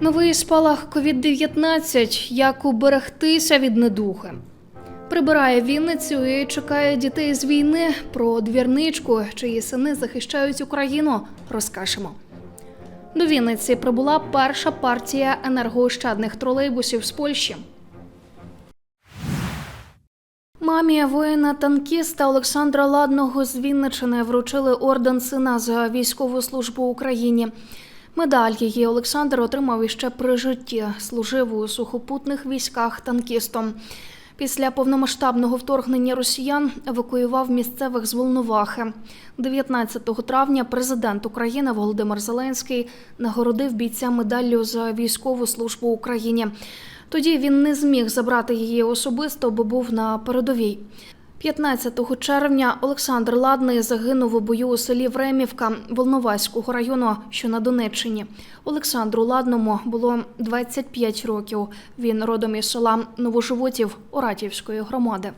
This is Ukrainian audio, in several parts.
Новий спалах COVID-19. Як уберегтися від недуги. Прибирає Вінницю і чекає дітей з війни. Про двірничку, чиї сини захищають Україну, розкажемо. До Вінниці прибула перша партія енергоощадних тролейбусів з Польщі. Мамі воїна-танкіста Олександра Ладного з Вінничини вручили орден сина за військову службу Україні. Медаль її Олександр отримав іще при житті. Служив у сухопутних військах танкістом. Після повномасштабного вторгнення росіян евакуював місцевих з Волновахи. 19 травня президент України Володимир Зеленський нагородив бійця медаллю за військову службу Україні. Тоді він не зміг забрати її особисто, бо був на передовій. 15 червня Олександр Ладний загинув у бою у селі Времівка Волноваського району, що на Донеччині. Олександру Ладному було 25 років. Він родом із села Новоживотів Оратівської громади.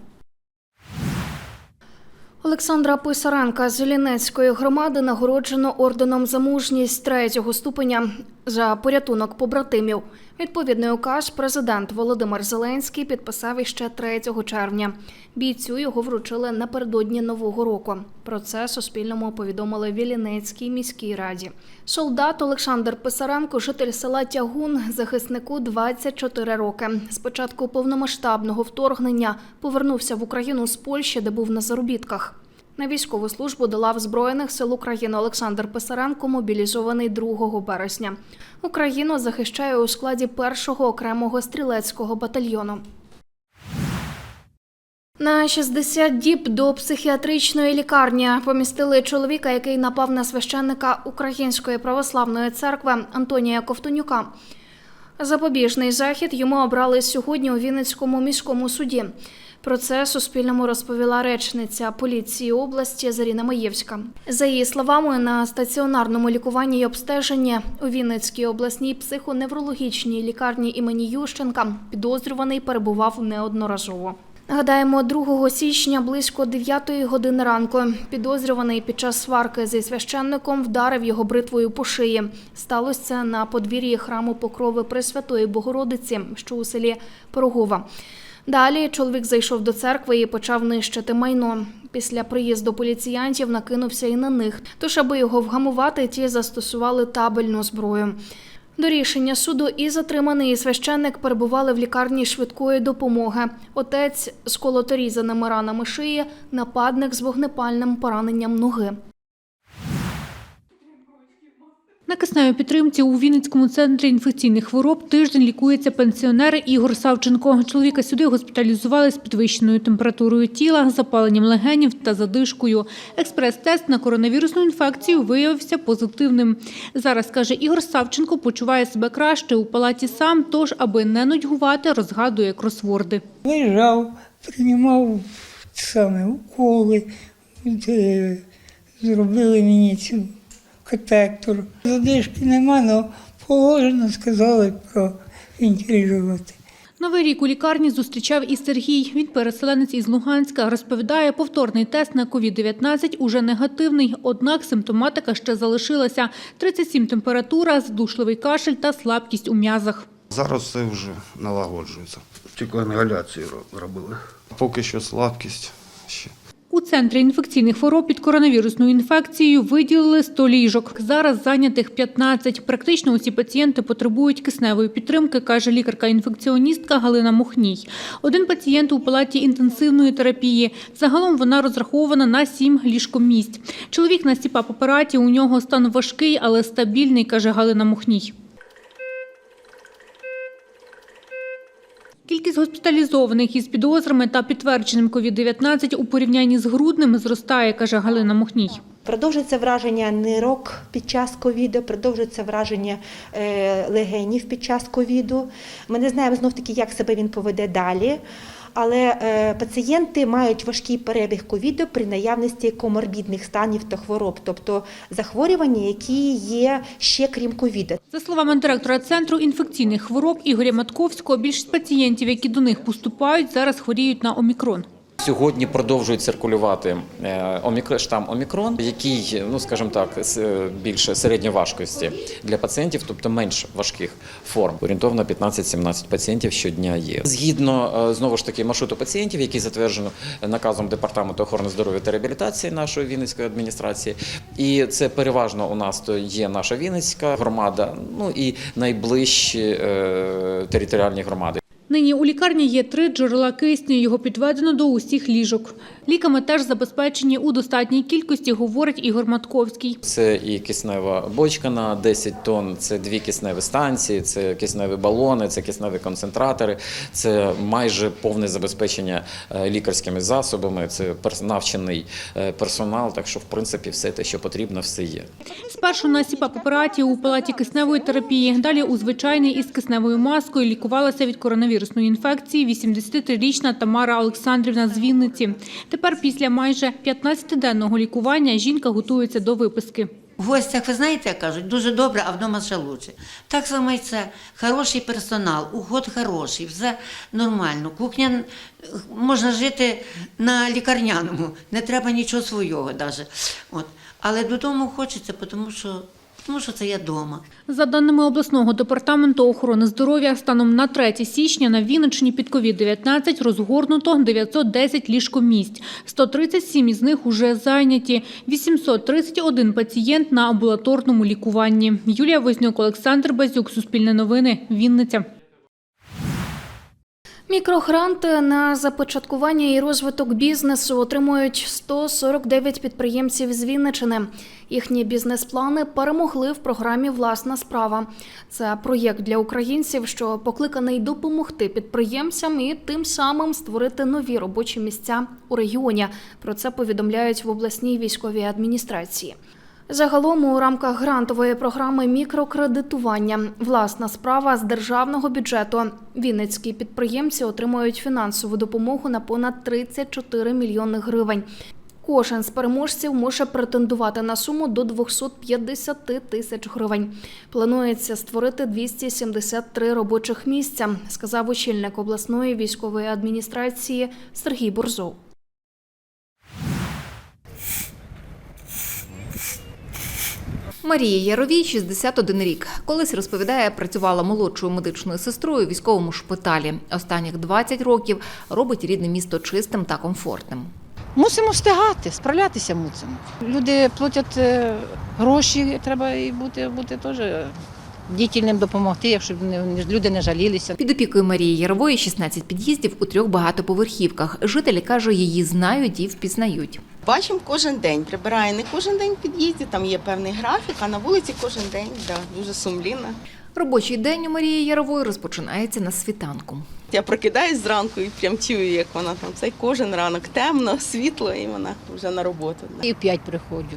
Олександра Писаренка з Лінецької громади нагороджено орденом за мужність третього ступеня за порятунок побратимів. Відповідний указ президент Володимир Зеленський підписав іще 3 червня. Бійцю його вручили напередодні нового року. Про це Суспільному повідомили Вілінецькій міській раді. Солдат Олександр Писаренко, житель села Тягун, захиснику 24 роки. З початку повномасштабного вторгнення повернувся в Україну з Польщі, де був на заробітках. На військову службу до лав Збройних сил України Олександр Писаренко мобілізований 2 березня. Україну захищає у складі першого окремого стрілецького батальйону. На 60 діб до психіатричної лікарні помістили чоловіка, який напав на священника Української православної церкви Антонія Ковтонюка. Запобіжний захід йому обрали сьогодні у Вінницькому міському суді. Про це Суспільному розповіла речниця поліції області Заріна Маєвська. За її словами, на стаціонарному лікуванні й обстеженні у Вінницькій обласній психоневрологічній лікарні імені Ющенка підозрюваний перебував неодноразово. Нагадаємо, 2 січня близько 9 години ранку підозрюваний під час сварки зі священником вдарив його бритвою по шиї. Сталося це на подвір'ї храму Покрови Пресвятої Богородиці, що у селі Порогова. Далі чоловік зайшов до церкви і почав нищити майно. Після приїзду поліціянтів накинувся і на них. Тож, аби його вгамувати, ті застосували табельну зброю. До рішення суду і затриманий і священник перебували в лікарні швидкої допомоги. Отець з колоторізаними ранами шиї, нападник з вогнепальним пораненням ноги. На кисневій підтримці у Вінницькому центрі інфекційних хвороб тиждень лікується пенсіонер Ігор Савченко. Чоловіка сюди госпіталізували з підвищеною температурою тіла, запаленням легенів та задишкою. Експрес-тест на коронавірусну інфекцію виявився позитивним. Зараз, каже Ігор Савченко, почуває себе краще у палаті сам, тож, аби не нудьгувати, розгадує кросворди. лежав, приймав саме уколи, зробили мені цю катектор. Задишки нема, але положено, сказали про провентилювати. Новий рік у лікарні зустрічав і Сергій. Він переселенець із Луганська. Розповідає, повторний тест на COVID-19 уже негативний, однак симптоматика ще залишилася. 37 температура, здушливий кашель та слабкість у м'язах. Зараз все вже налагоджується. Тільки інгаляції ро- робили. Поки що слабкість ще. У центрі інфекційних хвороб під коронавірусною інфекцією виділили 100 ліжок. Зараз зайнятих 15. Практично усі пацієнти потребують кисневої підтримки, каже лікарка-інфекціоністка Галина Мухній. Один пацієнт у палаті інтенсивної терапії. Загалом вона розрахована на 7 ліжкомісць. Чоловік на стіпап-апараті, у нього стан важкий, але стабільний, каже Галина Мухній. Кількість госпіталізованих із підозрами та підтвердженим COVID-19 у порівнянні з грудним зростає, каже Галина Мухній. Продовжується враження нирок під час ковіду, продовжується враження е, легенів під час ковіду. Ми не знаємо знов таки, як себе він поведе далі. Але е, пацієнти мають важкий перебіг ковіду при наявності коморбідних станів та хвороб, тобто захворювання, які є ще крім ковіду. За словами директора центру інфекційних хвороб Ігоря Матковського, більшість пацієнтів, які до них поступають, зараз хворіють на омікрон. Сьогодні продовжують циркулювати е, штам Омікрон, який, ну скажімо так, с- більше середньоважкості для пацієнтів, тобто менш важких форм. Орієнтовно 15-17 пацієнтів щодня є. Згідно е, знову ж таки маршруту пацієнтів, який затверджено наказом департаменту охорони здоров'я та реабілітації нашої Вінницької адміністрації, і це переважно у нас то є наша Вінницька громада, ну і найближчі е, територіальні громади. Нині у лікарні є три джерела кисню. Його підведено до усіх ліжок. Ліками теж забезпечені у достатній кількості, говорить Ігор Матковський. Це і киснева бочка на 10 тонн, це дві кисневі станції, це кисневі балони, це кисневі концентратори, це майже повне забезпечення е, лікарськими засобами, це навчений е, персонал. Так що, в принципі, все те, що потрібно, все є. Спершу на СІПАП-апараті у палаті кисневої терапії, далі у звичайній із кисневою маскою лікувалася від коронавірусної інфекції 83-річна Тамара Олександрівна з Вінниці. Тепер після майже 15-денного лікування жінка готується до виписки. В гостях, ви знаєте, кажуть, дуже добре, а вдома ще лучше. Так само і це. Хороший персонал, уход хороший, все нормально. Кухня можна жити на лікарняному, не треба нічого свого навіть. От. Але додому хочеться, тому що, тому що це я вдома. За даними обласного департаменту охорони здоров'я, станом на 3 січня на Вінниччині під COVID-19 розгорнуто 910 ліжкомісць. 137 із них уже зайняті. 831 пацієнт на амбулаторному лікуванні. Юлія Вознюк, Олександр Базюк, Суспільне новини, Вінниця. Мікрогранти на започаткування і розвиток бізнесу отримують 149 підприємців з Вінничини. Їхні бізнес-плани перемогли в програмі Власна справа. Це проєкт для українців, що покликаний допомогти підприємцям і тим самим створити нові робочі місця у регіоні. Про це повідомляють в обласній військовій адміністрації. Загалом у рамках грантової програми мікрокредитування власна справа з державного бюджету. Вінницькі підприємці отримують фінансову допомогу на понад 34 мільйони гривень. Кожен з переможців може претендувати на суму до 250 тисяч гривень. Планується створити 273 робочих місця, сказав очільник обласної військової адміністрації Сергій Борзов. Марія Яровій 61 рік. Колись розповідає, працювала молодшою медичною сестрою у військовому шпиталі. Останніх 20 років робить рідне місто чистим та комфортним. Мусимо встигати, справлятися мусимо. Люди платять е, гроші, треба і бути, бути теж дітельним допомогти, не- люди не жалілися. Під опікою Марії Ярової 16 під'їздів у трьох багатоповерхівках. Жителі каже, її знають і впізнають. Бачимо кожен день. Прибирає не кожен день в під'їзді, там є певний графік, а на вулиці кожен день, да, дуже сумлінно. Робочий день у Марії Ярової розпочинається на світанку. Я прокидаюсь зранку і прям чую, як вона там цей кожен ранок темно, світло, і вона вже на роботу. да. І в п'ять приходжу,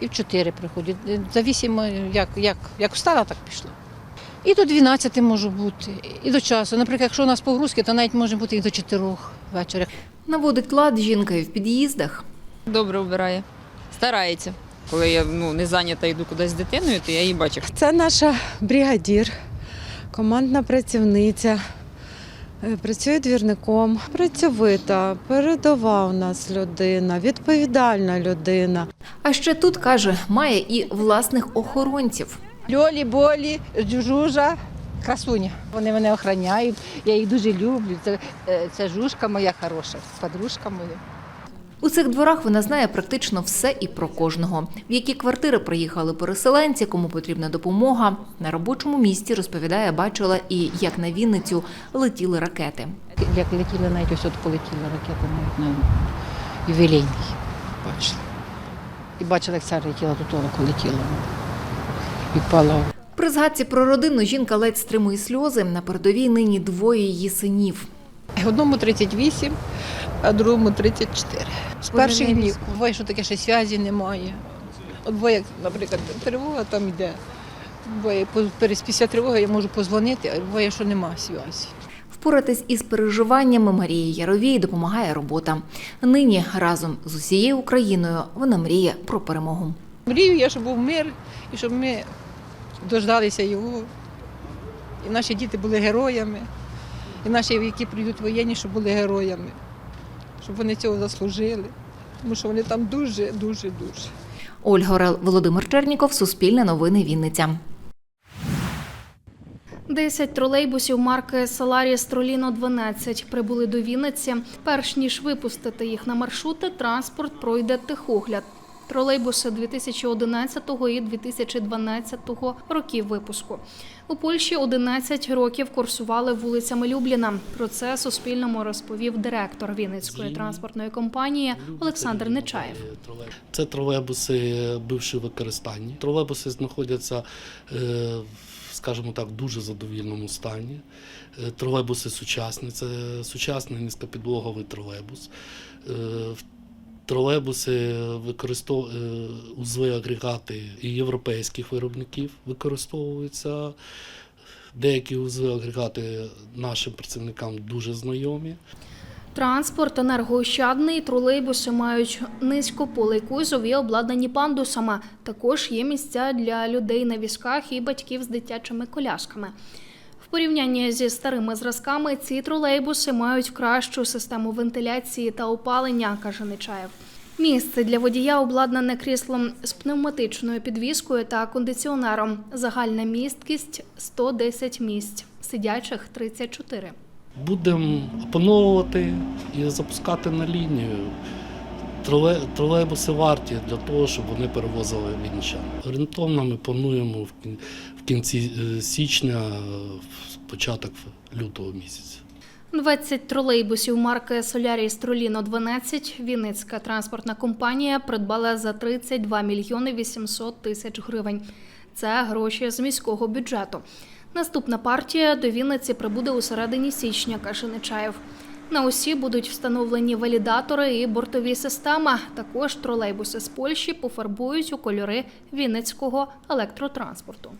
і в чотири приходжу. Завісимо, як, як, як встала, так пішла. І до 12 можу бути, і до часу. Наприклад, якщо у нас погрузки, то навіть може бути і до 4 вечора. Наводить лад жінка і в під'їздах. Добре вбирає. Старається. Коли я ну, не зайнята йду кудись з дитиною, то я її бачу. Це наша бригадір, командна працівниця. Е, Працює двірником, працьовита, передова у нас людина, відповідальна людина. А ще тут каже, має і власних охоронців. Льолі, болі, жужа, красуня. Вони мене охороняють, я їх дуже люблю. Це, е, це жужка моя хороша, подружка моя. У цих дворах вона знає практично все і про кожного. В які квартири приїхали переселенці, кому потрібна допомога. На робочому місці розповідає, бачила і як на Вінницю летіли ракети. Як летіла, навіть ось от полетіла ракета навіть на ювілейній. Бачила. І бачила, як ця летіла до того, летіла. І впала При згадці про родину жінка ледь стримує сльози. На передовій нині двоє її синів. Одному 38, а другому 34. З перших днів. Буває, що таке ще зв'язі немає. От буває, наприклад, тривога там йде. Буває, після тривоги я можу позвонити, а буває, що нема зв'язі. Впоратись із переживаннями Марії Яровій допомагає робота. Нині разом з усією Україною вона мріє про перемогу. Мрію я, щоб був мир і щоб ми дождалися його. І наші діти були героями, і наші, які прийдуть воєнні, щоб були героями. щоб вони цього заслужили. Тому що вони там дуже, дуже, дуже. Ольга Орел, Володимир Черніков, Суспільне новини Вінниця. 10 тролейбусів марки Solaris Trolino 12 прибули до Вінниці. Перш ніж випустити їх на маршрути, транспорт пройде техогляд. Тролейбуси 2011 і 2012 років випуску. У Польщі 11 років курсували вулицями Любліна. Про це Суспільному розповів директор Вінницької транспортної компанії Олександр Нечаєв. Це тролейбуси бивші використанні. Тролейбуси знаходяться, е, скажімо так, в дуже задовільному стані. Е, Тролейбуси сучасні, це сучасний низькопідлоговий тролейбус. Е, в Тролейбуси використовують узли агрегати і європейських виробників використовуються. Деякі узли агрегати нашим працівникам дуже знайомі. Транспорт енергоощадний, тролейбуси мають низькополий кузов і обладнані пандусами. Також є місця для людей на візках і батьків з дитячими колясками. Порівнянні зі старими зразками ці тролейбуси мають кращу систему вентиляції та опалення, каже Нечаєв. Місце для водія обладнане кріслом з пневматичною підвіскою та кондиціонером. Загальна місткість 110 місць, сидячих 34. Будемо опановувати і запускати на лінію. Троле- Тролейбуси варті для того, щоб вони перевозили вінничан. Орієнтовно ми плануємо в кінці е, січня, е, початок лютого місяця. 20 тролейбусів марки Solaris Trolino 12 Вінницька транспортна компанія придбала за 32 мільйони 800 тисяч гривень. Це гроші з міського бюджету. Наступна партія до Вінниці прибуде у середині січня, каже Нечаєв. На усі будуть встановлені валідатори і бортові системи. Також тролейбуси з Польщі пофарбують у кольори Вінницького електротранспорту.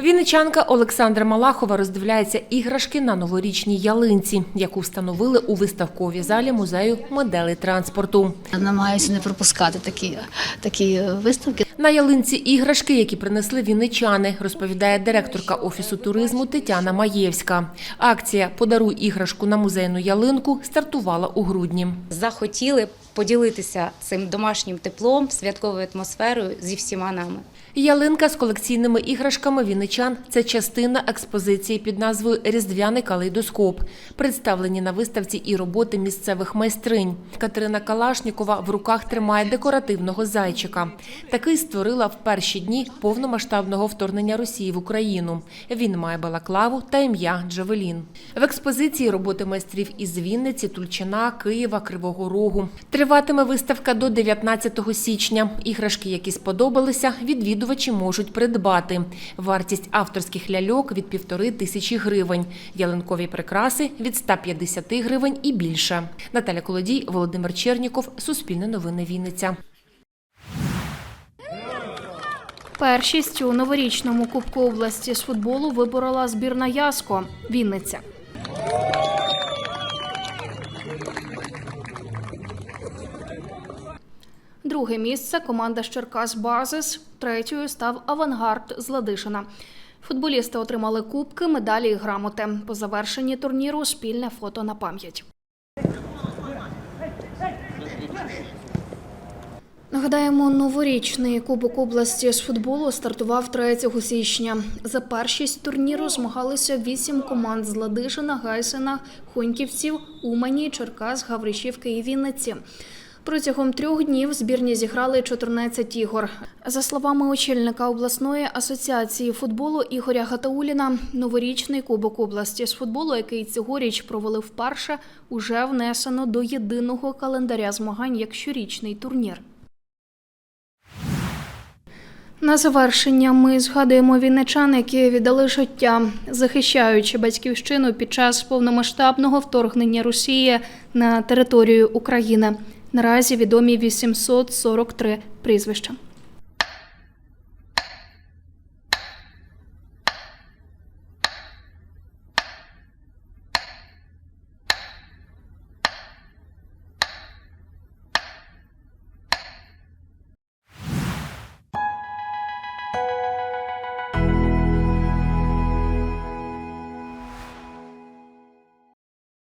Вінничанка Олександра Малахова роздивляється іграшки на новорічній ялинці, яку встановили у виставковій залі музею моделей транспорту. Намагаюся не пропускати такі, такі виставки. На ялинці іграшки, які принесли вінничани, розповідає директорка офісу туризму Тетяна Маєвська. Акція Подаруй іграшку на музейну ялинку стартувала у грудні. захотіли поділитися цим домашнім теплом, святковою атмосферою зі всіма нами. Ялинка з колекційними іграшками вінничан – це частина експозиції під назвою «Різдвяний калейдоскоп». Представлені на виставці і роботи місцевих майстринь. Катерина Калашнікова в руках тримає декоративного зайчика. Такий створила в перші дні повномасштабного вторгнення Росії в Україну. Він має балаклаву та ім'я Джавелін. В експозиції роботи майстрів із Вінниці, Тульчина, Києва, Кривого Рогу. Триватиме виставка до 19 січня. Іграшки, які сподобалися, відвідувачі можуть придбати. Вартість авторських ляльок від півтори тисячі гривень. Ялинкові прикраси від 150 гривень і більше. Наталя Колодій, Володимир Черніков, Суспільне новини Вінниця. Першість у новорічному Кубку області з футболу виборола збірна Яско Вінниця. Друге місце команда з Черкас Базис. Третьою став Авангард з Ладишина. Футболісти отримали кубки, медалі і грамоти. По завершенні турніру спільне фото на пам'ять. Нагадаємо, новорічний кубок області з футболу стартував 3 січня. За першість турніру змагалися вісім команд з Ладишина, Гайсина, Хоньківців, Умані, Черкас, Гавришівки і Вінниці. Протягом трьох днів збірні зіграли 14 ігор. За словами очільника обласної асоціації футболу Ігоря Гатауліна, новорічний кубок області з футболу, який цьогоріч провели вперше, уже внесено до єдиного календаря змагань як щорічний турнір. На завершення ми згадуємо вінничан, які віддали життя, захищаючи батьківщину під час повномасштабного вторгнення Росії на територію України. Наразі відомі 843 прізвища.